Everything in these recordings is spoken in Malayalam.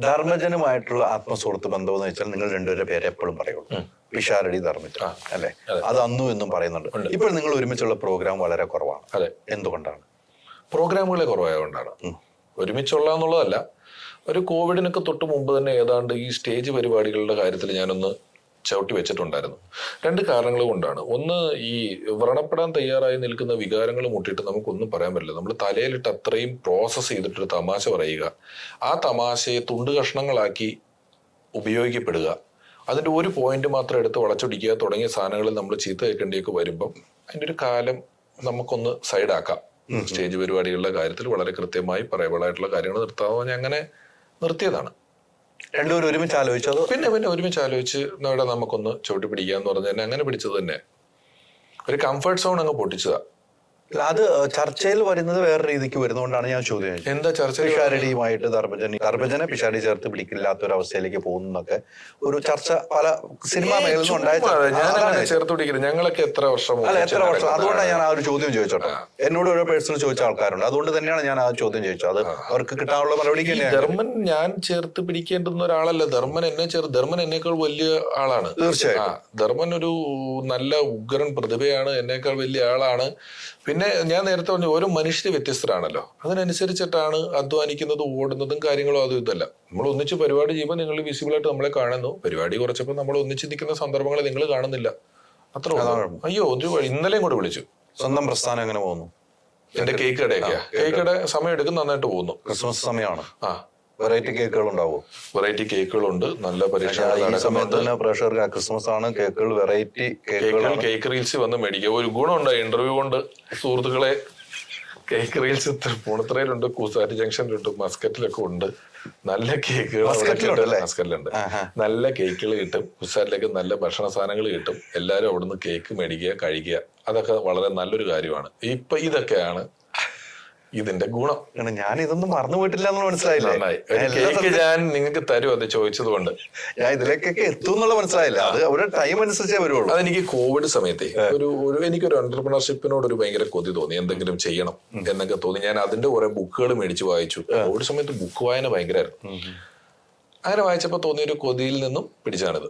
ധർമ്മജനുമായിട്ടുള്ള ആത്മസുഹൃത്ത് ബന്ധം എന്ന് വെച്ചാൽ നിങ്ങൾ രണ്ടുപേരെ പേരെ എപ്പോഴും പറയുള്ളൂ. പിഷാരടി ധർമ്മജൻ. അല്ലെ? അത്. അന്നു എന്നും പറയുന്നുണ്ട്. ഇപ്പോൾ നിങ്ങൾ ഒരുമിച്ചുള്ള പ്രോഗ്രാം വളരെ കുറവാണ്. അതെ. എന്തുകൊണ്ടാണ്? പ്രോഗ്രാമുകളെ കുറവായതുകൊണ്ടാണ്. ഒരുമിച്ചുള്ള എന്നുള്ളതല്ല. ഒരു കോവിഡിനൊക്കെ തൊട്ട് മുമ്പ് തന്നെ ഏതാണ്ട് ഈ സ്റ്റേജ് പരിപാടികളുടെ കാര്യത്തിൽ ഞാനൊന്ന് ചവിട്ടി വെച്ചിട്ടുണ്ടായിരുന്നു. രണ്ട് കാരണങ്ങൾ കൊണ്ടാണ്. ഒന്ന് ഈ വ്രണപ്പെടാൻ തയ്യാറായി നിൽക്കുന്ന വികാരങ്ങൾ മുട്ടിയിട്ട് നമുക്കൊന്നും പറയാൻ പറ്റില്ല. നമ്മൾ തലയിലിട്ട് അത്രയും പ്രോസസ്സ് ചെയ്തിട്ടൊരു തമാശ പറയുക. ആ തമാശയെ തുണ്ട് കഷ്ണങ്ങളാക്കി ഉപയോഗിക്കപ്പെടുക. അതിന്റെ ഒരു പോയിന്റ് മാത്രം എടുത്ത് വളച്ചൊടിക്കുക തുടങ്ങിയ സാധനങ്ങളിൽ നമ്മൾ ചീത്ത കേൾക്കേണ്ടിയൊക്കെ വരുമ്പം അതിന്റെ ഒരു കാലം നമുക്കൊന്ന് സൈഡാക്കാം സ്റ്റേജ് പരിപാടികളുടെ കാര്യത്തിൽ വളരെ കൃത്യമായി പറയബിളായിട്ടുള്ള കാര്യങ്ങൾ പറഞ്ഞ് അങ്ങനെ നിർത്തിയതാണ്. രണ്ടുപേരും ഒരുമിച്ച് ആലോചിച്ചത് പിന്നെ പിന്നെ ഒരുമിച്ച് ആലോചിച്ച് ഇവിടെ നമുക്കൊന്ന് ചവിട്ടി പിടിക്കാന്ന് പറഞ്ഞു തന്നെ അങ്ങനെ പിടിച്ചത് തന്നെ. ഒരു കംഫർട്ട് സോൺ അങ്ങ് പൊട്ടിച്ചതാ. അത് ചർച്ചയിൽ വരുന്നത് വേറെ രീതിക്ക് വരുന്നതുകൊണ്ടാണ് ഞാൻ ചോദ്യം ചോദിച്ചത്. എന്താ ചർച്ച പിഷാരടിയുമായിട്ട് ധർമ്മജന ധർമ്മജനെ പിഷാരടി ചേർത്ത് പിടിക്കില്ലാത്ത ഒരു അവസ്ഥയിലേക്ക് പോകുന്നൊക്കെ ഒരു ചർച്ച പല സിനിമാ മേഖലയിൽ ഉണ്ടായ ചേർത്ത് പിടിക്കുന്നത് ഞങ്ങളൊക്കെ എത്ര വർഷം അല്ല എത്ര വർഷം? അതുകൊണ്ടാണ് ഞാൻ ആ ഒരു ചോദ്യം ചോദിച്ചോട്ടെ. എന്നോട് ഓരോ പേഴ്സണൽ ചോദിച്ച ആൾക്കാരുണ്ട്. അതുകൊണ്ട് തന്നെയാണ് ഞാൻ ആ ചോദ്യം ചോദിച്ചത്. അത് അവർക്ക് കിട്ടാനുള്ള മറുപടി ധർമ്മൻ ഞാൻ ചേർത്ത് പിടിക്കേണ്ടുന്ന ഒരാളല്ല. ധർമ്മൻ എന്നെ ചേർത്ത് ധർമ്മൻ എന്നേക്കാൾ വലിയ ആളാണ്. തീർച്ചയായും ധർമ്മൻ ഒരു നല്ല ഉഗ്രൻ പ്രതിഭയാണ്. എന്നേക്കാൾ വലിയ ആളാണ്. പിന്നെ ഞാൻ നേരത്തെ പറഞ്ഞു ഓരോ മനുഷ്യർ വ്യത്യസ്തരാണല്ലോ. അതിനനുസരിച്ചിട്ടാണ് അധ്വാനിക്കുന്നതും ഓടുന്നതും കാര്യങ്ങളും അതും ഇതല്ല നമ്മൾ ഒന്നിച്ച് പരിപാടി ചെയ്യുമ്പോൾ നിങ്ങൾ വിസിബിൾ ആയിട്ട് നമ്മളെ കാണുന്നു. പരിപാടി കുറച്ചപ്പോൾ നമ്മൾ ഒന്നിച്ച് നിൽക്കുന്ന സന്ദർഭങ്ങളെ നിങ്ങൾ കാണുന്നില്ല. അത്ര അയ്യോ ഒരു ഇന്നലെയും കൂടെ വിളിച്ചു. സ്വന്തം പ്രസ്ഥാനം എങ്ങനെ പോകുന്നു? എന്റെ കേക്ക് കടയൊക്കെയാ. കേക്ക് കട സമയം എടുക്കും നന്നായിട്ട് പോകുന്നു. ക്രിസ്മസ് സമയമാണ്. ആ. വെറൈറ്റി കേക്കുകൾ ഉണ്ടാവും വെറൈറ്റി കേക്കുകളുണ്ട് നല്ല സമയത്ത് തന്നെ ക്രിസ്മസ് ആണ് കേക്കുകൾ വെറൈറ്റി കേക്കുകൾ കേക്ക് റീൽസ് വന്ന് മേടിക്കുക ഒരു ഗുണമുണ്ട് ഇന്റർവ്യൂ കൊണ്ട്. സുഹൃത്തുക്കളെ കേക്ക് റീൽസ് പൂണത്രയിലുണ്ട്. കൂസാറ്റ് ജംഗ്ഷനിലുണ്ട് മസ്കറ്റിലൊക്കെ ഉണ്ട്. നല്ല കേക്കുകൾ മസ്കറ്റിലുണ്ട്. നല്ല കേക്കുകൾ കിട്ടും. കുസാറ്റിലേക്ക് നല്ല ഭക്ഷണ സാധനങ്ങൾ കിട്ടും. എല്ലാവരും അവിടുന്ന് കേക്ക് മേടിക്കുക കഴിക്കുക. അതൊക്കെ വളരെ നല്ലൊരു കാര്യമാണ്. ഇപ്പൊ ഇതൊക്കെയാണ് ഇതിന്റെ ഗുണം. ഞാൻ ഇതൊന്നും മറന്നു പോയിട്ടില്ല എന്ന് മനസ്സിലായില്ലേ? ഞാൻ കേക്ക് ഞാൻ നിങ്ങൾക്ക് തരും അത് ചോദിച്ചത് കൊണ്ട് ഞാൻ ഇതിലേക്കൊക്കെ എത്തും എന്നുള്ള മനസ്സിലായില്ല. അത് ഒരു ടൈം അനുസരിച്ചേ വരുള്ളൂ. അതെനിക്ക് കോവിഡ് സമയത്ത് ഒരു ഒരു എനിക്ക് ഒരു എന്റർപ്രണർഷിപ്പിനോട് ഒരു ഭയങ്കര കൊതി തോന്നി. എന്തെങ്കിലും ചെയ്യണം എന്നൊക്കെ തോന്നി. ഞാൻ അതിന്റെ കുറെ ബുക്കുകൾ മേടിച്ച് വായിച്ചു. കോവിഡ് സമയത്ത് ബുക്ക് വായന ഭയങ്കരമായിരുന്നു അങ്ങനെ വായിച്ചപ്പോൾ തോന്നിയ ഒരു കൊതിയിൽ നിന്നും പിടിച്ചാണിത്.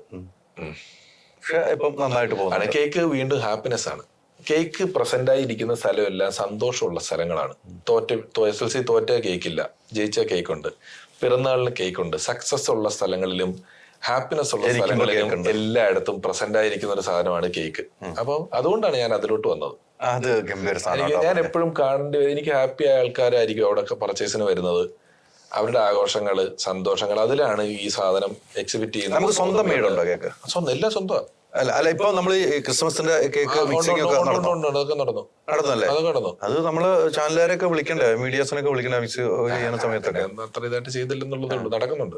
പക്ഷെ ഇപ്പം നന്നായിട്ട് പോകും കേക്ക് വീണ്ടും ഹാപ്പിനെസ് ആണ്. കേക്ക് പ്രസന്റ് ആയിരിക്കുന്ന സ്ഥലമെല്ലാം സന്തോഷമുള്ള സ്ഥലങ്ങളാണ്. തോറ്റ എസ് എൽ സി തോറ്റ കേക്കില്ല. ജയിച്ച കേക്ക് ഉണ്ട് പിറന്നാളിന് കേക്ക് ഉണ്ട് സക്സസ് ഉള്ള സ്ഥലങ്ങളിലും ഹാപ്പിനെസ് ഉള്ള സ്ഥലങ്ങളിലും. എല്ലായിടത്തും പ്രസന്റ് ആയിരിക്കുന്ന ഒരു സാധനമാണ് കേക്ക്. അപ്പം അതുകൊണ്ടാണ് ഞാൻ അതിലോട്ട് വന്നത്. അത് ഗംഭീര ഞാൻ എപ്പോഴും കാണേണ്ടി എനിക്ക് ഹാപ്പി ആയ ആൾക്കാരായിരിക്കും അവിടെയൊക്കെ പർച്ചേസിന് വരുന്നത്. അവരുടെ ആഘോഷങ്ങൾ സന്തോഷങ്ങൾ അതിലാണ് ഈ സാധനം എക്സിബിറ്റ് ചെയ്യുന്നത്. നമുക്ക് സ്വന്തം വീടുണ്ടോ കേക്ക്? സ്വന്തം എല്ലാം സ്വന്തം അല്ല അല്ല ഇപ്പൊ നമ്മൾ ക്രിസ്മസിന്റെ കേക്ക് മിക്സിംഗ് ഒക്കെ നടന്നു? നടന്നല്ലേ അത് നമ്മൾ ചാനലുകാരൊക്കെ വിളിക്കണ്ടേ? മീഡിയാസിനൊക്കെ വിളിക്കണ്ടേ? മിക്സ് ചെയ്യുന്ന സമയത്തൊക്കെ? അത്ര ഇതായിട്ട് ചെയ്തില്ലെന്നുള്ളതേ ഉള്ളൂ. നടക്കുന്നുണ്ട്.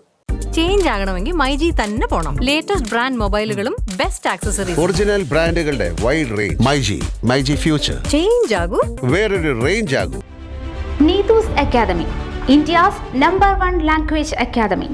ചേഞ്ച് ആകണമെങ്കിൽ മൈജി തന്നെ പോണം. ലേറ്റസ്റ്റ് ബ്രാൻഡ് മൊബൈലുകളും ബെസ്റ്റ് ആക്സസറീസ് ഒറിജിനൽ ബ്രാൻഡുകളുടെ wide range myG myG future change ആകൂ. വേറൊരു range ആകൂ. Neethu's academy India's number one language academy.